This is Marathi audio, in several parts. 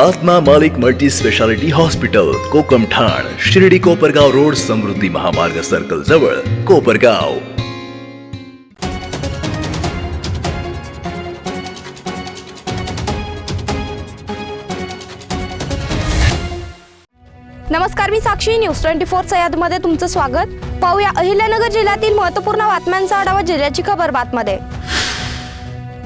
आत्मा मालिक मल्टी स्पेशालिटी हॉस्पिटल कोकम ठाण शिर्डी कोपरगाव रोड समृद्धी महामार्ग सर्कल जवळ कोपरगाव. नमस्कार मी साक्षी. न्यूज ट्वेंटी फोर सह्याद्रीमध्ये तुमचं स्वागत. पाहूया अहिल्यानगर जिल्ह्यातील महत्त्वपूर्ण बातम्यांचा आढावा जिल्ह्याची खबर बातमध्ये.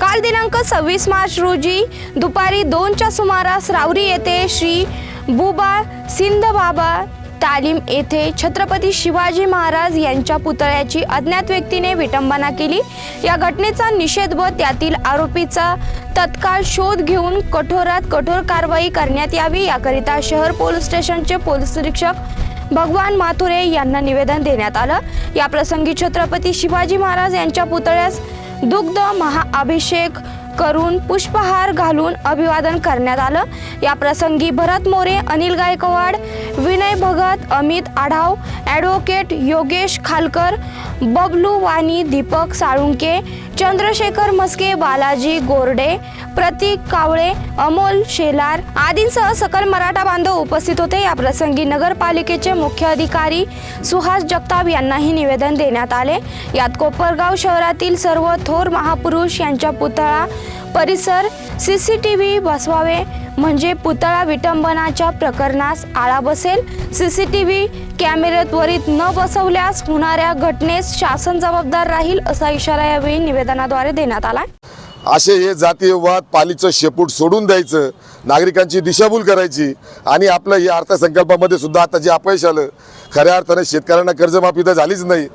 काल दिनांक सव्वीस मार्च रोजी दुपारी दोनच्या सुमारास रावरी येथे श्री बुबा सिंधबाबा तालीम येथे छत्रपती शिवाजी महाराज यांच्या पुतळ्याची अज्ञात व्यक्तीने विटंबना केली. या घटनेचा निषेध व त्यातील आरोपीचा तत्काळ शोध घेऊन कठोरात कठोर कारवाई करण्यात यावी याकरिता शहर पोलीस स्टेशनचे पोलीस निरीक्षक भगवान माथुरे यांना निवेदन देण्यात आलं. या प्रसंगी छत्रपती शिवाजी महाराज यांच्या पुतळ्यास दुग्ध महाअभिषेक करून पुष्पहार घालून अभिवादन करण्यात आलं. या प्रसंगी भरत मोरे अनिल गायकवाड विनय भगत अमित आढाव ॲडव्होकेट योगेश खालकर बबलू वाणी दीपक साळुंके चंद्रशेखर मस्के बालाजी गोरडे प्रतीक कावळे अमोल शेलार आदींसह सकल मराठा बांधव उपस्थित होते. या प्रसंगी नगरपालिकेचे मुख्य अधिकारी सुहास जगताप यांनाही निवेदन देण्यात आले. यात कोपरगाव शहरातील सर्व थोर महापुरुष यांच्या पुतळा परिसर सी सी टी व्ही बसवावे म्हणजे पुतळा विटंबनाच्या प्रकरणास आळा बसेल. सी सी टी व्ही कॅमेरे त्वरित न बसवल्यास होणाऱ्या घटनेस शासन जबाबदार राहील असा इशारा यावेळी निवेदनाद्वारे देण्यात आला. असे हे जातीयवाद पालीचं शेपूट सोडून द्यायचं नागरिकांची दिशाभूल करायची आणि आपलं या अर्थसंकल्पामध्ये सुद्धा आता जे अपयश आलं खऱ्या अर्थाने शेतकऱ्यांना कर्जमाफी तर झालीच नाही.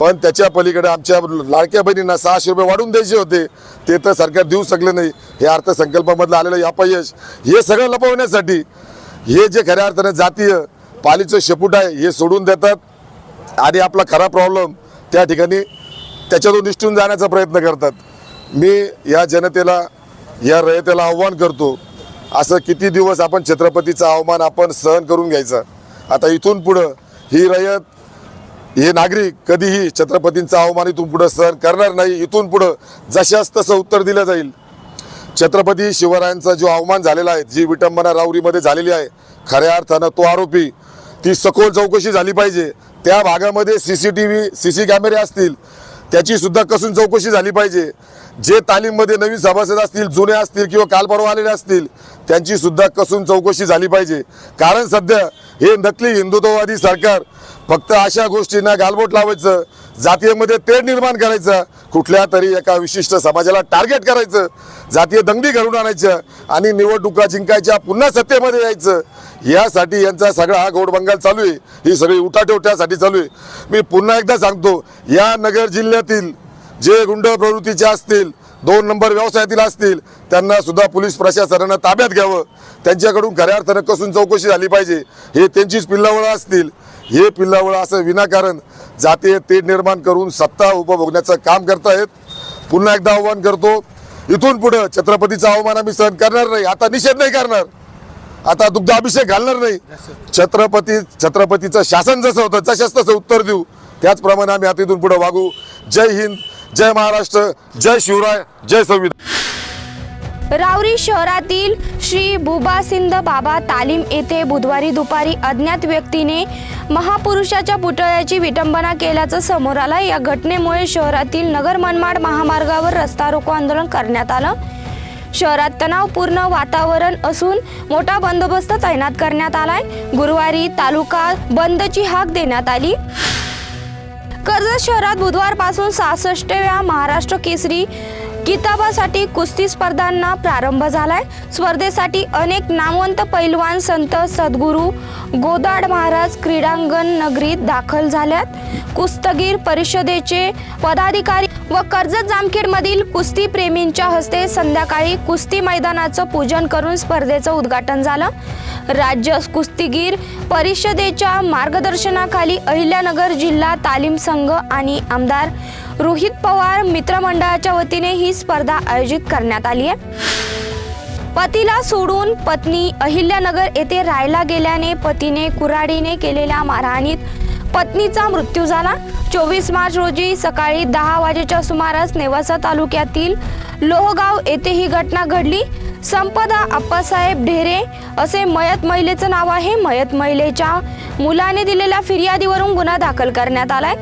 पण त्याच्या पलीकडे आमच्या लाडक्या बहिणींना सहाशे रुपये वाढून द्यायचे होते ते तर सरकार देऊ शकलं नाही. हे अर्थसंकल्पामधलं आलेलं अपयश हे सगळं लपवण्यासाठी हे जे खऱ्या अर्थाने जातीय पालीचं शेपूट आहे हे सोडून देतात आणि आपला खरा प्रॉब्लेम त्या ठिकाणी त्याच्यातून निष्ठून जाण्याचा प्रयत्न करतात. मी या जनतेला या रयतेला आव्हान करतो असं किती दिवस आपण छत्रपतीचा अवमान आपण सहन करून घ्यायचा? आता इथून पुढं ही रयत हे नागरिक कधीही छत्रपतींचा अवमान इथून पुढं सहन करणार नाही. इथून पुढं जशास तसं उत्तर दिलं जाईल. छत्रपती शिवरायांचा जो अवमान झालेला आहे जी विटंबना राऊरीमध्ये झालेली आहे खऱ्या अर्थानं तो आरोपी ती सखोल चौकशी झाली पाहिजे. त्या भागामध्ये C C T V C C कॅमेरे असतील त्याची सुद्धा कसून चौकशी झाली पाहिजे. जे तालीममध्ये नवीन सभासद असतील जुने असतील किंवा काल परवा आलेले असतील त्यांची सुद्धा कसून चौकशी झाली पाहिजे. कारण सध्या हे नकली हिंदुत्ववादी सरकार फक्त अशा गोष्टींना गालबोट लावायचं जातीयमध्ये तेढ निर्माण करायचं कुठल्या तरी एका विशिष्ट समाजाला टार्गेट करायचं जातीय दंगली घडून आणायचं आणि निवडणुका जिंकायच्या पुन्हा सत्तेमध्ये यायचं. यासाठी यांचा सगळा हा घोडबंगाल चालू आहे. ही सगळी उठाठेवट्यासाठी चालू आहे. मी पुन्हा एकदा सांगतो या नगर जिल्ह्यातील जे गुंड प्रवृत्तीचे असतील दोन नंबर व्यवसायातील असतील त्यांना सुद्धा पोलीस प्रशासनानं ताब्यात घ्यावं. त्यांच्याकडून खऱ्या अर्थानं कसून चौकशी झाली पाहिजे. हे त्यांचीच पिल्लावळं असतील. हे पिल्लावळं असं विनाकारण जातीय तेढ निर्माण करून सत्ता उपभोगण्याचं काम करतायत. पुन्हा एकदा आव्हान करतो. इथून पुढं छत्रपतीचा अवमान आम्ही सहन करणार नाही. आता निषेध नाही करणार. आता दुग्ध अभिषेक घालणार नाही. छत्रपती छत्रपतीचं शासन जसं होतं तशाच तसं उत्तर देऊ. त्याचप्रमाणे आम्ही आता इथून पुढं वागू. जय हिंद. जय महाराष्ट्र जय शिवराय जय संविधान. रावरी शहरातील श्री बुबासिंद बाबा तालीम येथे बुधवारी दुपारी अज्ञात व्यक्तीने महापुरुषाच्या पुतळ्याची विटंबना केल्याचं समोर आलं. या घटनेमुळे शहरातील नगर मनमाड महामार्गावर रस्ता रोको आंदोलन करण्यात आलं. शहरात तणावपूर्ण वातावरण असून मोठा बंदोबस्त तैनात करण्यात आलाय. गुरुवारी तालुका बंदची हाक देण्यात आली. कर्जत शहरात बुधवारपासून सहासष्टव्या महाराष्ट्र केसरी किताबासाठी कुस्ती स्पर्धांना प्रारंभ झालाय. स्पर्धेसाठी अनेक नामवंत पैलवान संत सद्गुरू गोदाड महाराज क्रीडांगण नगरीत दाखल झाल्यात. कुस्तगीर परिषदेचे पदाधिकारी व कर्जत जामखेडमधील कुस्ती प्रेमींच्या हस्ते संध्याकाळी कुस्ती मैदानाचं पूजन करून स्पर्धेचं उद्घाटन झालं. राज्य कुस्तीगीर परिषदेच्या मार्गदर्शनाखाली अहिल्यानगर जिल्हा तालीम संघ आणि आमदार रोहित पवार मित्रमंडळाच्या वतीने ही स्पर्धा आयोजित करण्यात आली आहे. पतीला सोडून पत्नी अहिल्यानगर येथे राहायला गेल्याने पतीने कुऱ्हाडीने केलेल्या मारहाणीत पत्नीचा मृत्यू झाला. चोवीस मार्च रोजी सकाळी दहा वाजेच्या सुमारास नेवासा तालुक्यातील लोहगाव येथे ही घटना घडली. संपदा आप्पासाहेब ढेरे असे मयत महिलेचं नाव आहे. मयत महिलेच्या मुलाने दिलेल्या फिर्यादीवरून गुन्हा दाखल करण्यात आलाय.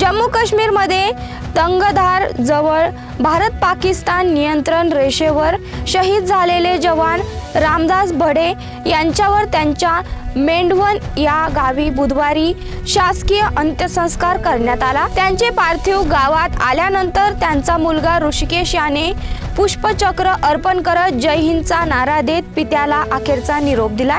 जम्मू काश्मीरमध्ये तंगधार जवळ भारत पाकिस्तान नियंत्रण रेषेवर शहीद झालेले जवान रामदास भडे यांच्यावर त्यांच्या मेंढवण या गावी बुधवारी शासकीय अंत्यसंस्कार करण्यात आला. त्यांचे पार्थिव गावात आल्यानंतर त्यांचा मुलगा ऋषिकेश याने पुष्पचक्र अर्पण करत जय हिंदचा नारा देत पित्याला अखेरचा निरोप दिला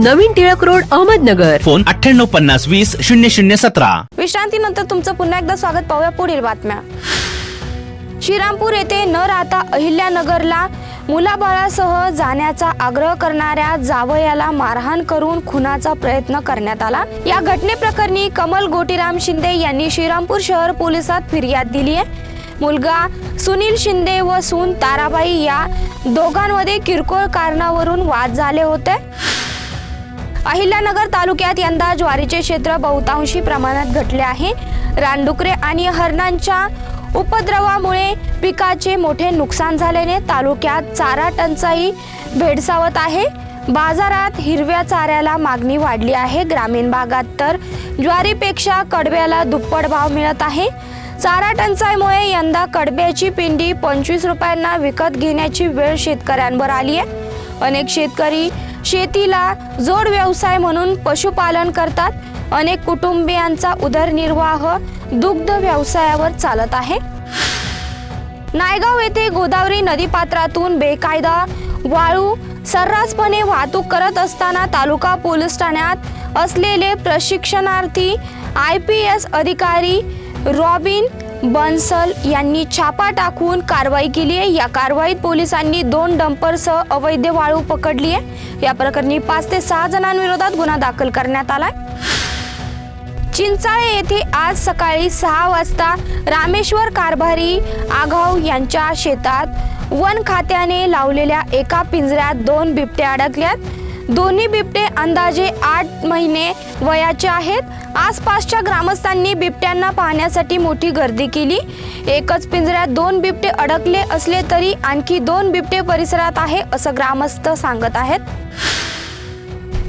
नवीन टिळक रोड अहमदनगर. फोन अठ्ठ्याण्णव पन्नास वीस शून्य शून्य सतरा. विश्रांतीनंतर तुमचं पुन्हा एकदा स्वागत पाहूया पुढील बातम्या. श्रीरामपूर येथे न राहता अहिल्यानगरला मुलाबाळासह जाण्याचा आग्रह करणाऱ्या जावयाला मारहाण करून खुनाचा प्रयत्न करण्यात आला. या घटनेप्रकरणी कमल गोटीराम शिंदे यांनी श्रीरामपूर शहर पोलिसात फिर्याद दिली आहे. मुलगा सुनील शिंदे व सून ताराबाई या दोघांमध्ये किरकोळ कारणावरून वाद झाले होते. अहिल्यानगर तालुक्यात यंदा ज्वारीचे क्षेत्र बहुतांशी प्रमाणात घटले आहे. रानडुकरे आणि हरणांच्या उपद्रवामुळे पिकाचे मोठे नुकसान झाल्याने तालुक्यात चारा टंचाई भेडसावत आहे. बाजारात हिरव्या चाऱ्याला मागणी वाढली आहे. ग्रामीण भागात तर ज्वारीपेक्षा कडव्याला दुप्पट भाव मिळत आहे. चारा टंचाईमुळे यंदा कडब्याची पिंडी पंचवीस रुपयांना विकत घेण्याची वेळ शेतकऱ्यांवर आली आहे. अनेक शेतकरी शेतीला जोड व्यवसाय म्हणून पशुपालन करतात. अनेक कुटुंबियांचा उदरनिर्वाह दुग्ध व्यवसायावर चालत आहे. नायगाव येथे गोदावरी नदीपात्रातून बेकायदा वाळू सर्रासपणे वाहतूक करत असताना तालुका पोलीस ठाण्यात असलेले प्रशिक्षणार्थी आय पी एस अधिकारी रॉबिन बन्सल यांनी छापा टाकून कारवाई केली आहे. या कारवाईत पोलिसांनी दोन डंपरसह अवैध वाळू पकडली आहे. या प्रकरणी पाच ते सहा जणांविरोधात गुन्हा दाखल करण्यात आलाय. चिंचाळे येथे आज सकाळी सहा वाजता रामेश्वर कारभारी आघाव यांच्या शेतात वन खात्याने लावलेल्या एका पिंजऱ्यात दोन बिबट्या अडकल्यात. दोन्ही बिबटे अंदाजे आठ महिने वयाचे आहेत. आसपासच्या ग्रामस्थांनी बिबट्यांना पाहण्यासाठी मोठी गर्दी केली. एकच पिंजऱ्यात दोन बिबटे अडकले असले तरी आणखी दोन बिबटे परिसरात आहे असं ग्रामस्थ सांगत आहेत.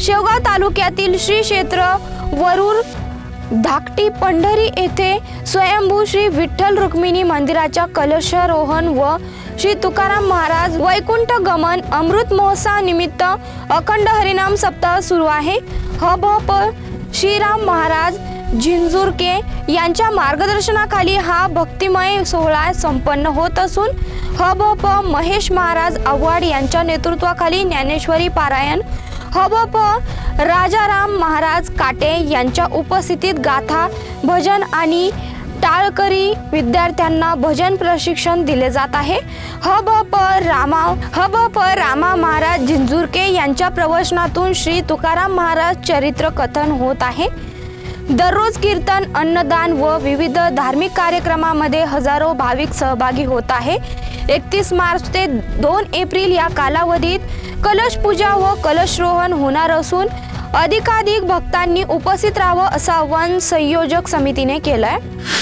शेवगाव तालुक्यातील श्री क्षेत्र वरूर धाकटी पंढरी येथे स्वयंभू श्री विठ्ठल रुक्मिणी मंदिराच्या कलशारोहण व श्री तुकाराम महाराज वैकुंठ गमन अमृत महोत्सव निमित्त अखंड हरिनाम सप्ताह सुरू आहे. ह भ प श्रीराम महाराज झिंजुरके यांच्या मार्गदर्शनाखाली हा भक्तिमय सोहळा संपन्न होत असून ह भ प महेश महाराज आव्हाड यांच्या नेतृत्वाखाली ज्ञानेश्वरी पारायण ह भ प राजाराम महाराज काटे यांच्या उपस्थितीत गाथा भजन आणि टाळकरी विद्यार्थ्यांना भजन प्रशिक्षण दिले जात आहे. हबप रामा हबप रामा महाराज झिंझुरके यांच्या प्रवचनातून श्री तुकाराम महाराज चरित्र कथन होत आहे. दररोज कीर्तन अन्नदान व विविध धार्मिक कार्यक्रमामध्ये हजारो भाविक सहभागी होत आहे. एकतीस मार्च ते दोन एप्रिल या कालावधीत कलश पूजा व कलशरोहण होणार असून अधिकाधिक भक्तांनी उपस्थित राहावं असं आवाहन संयोजक समितीने केलं आहे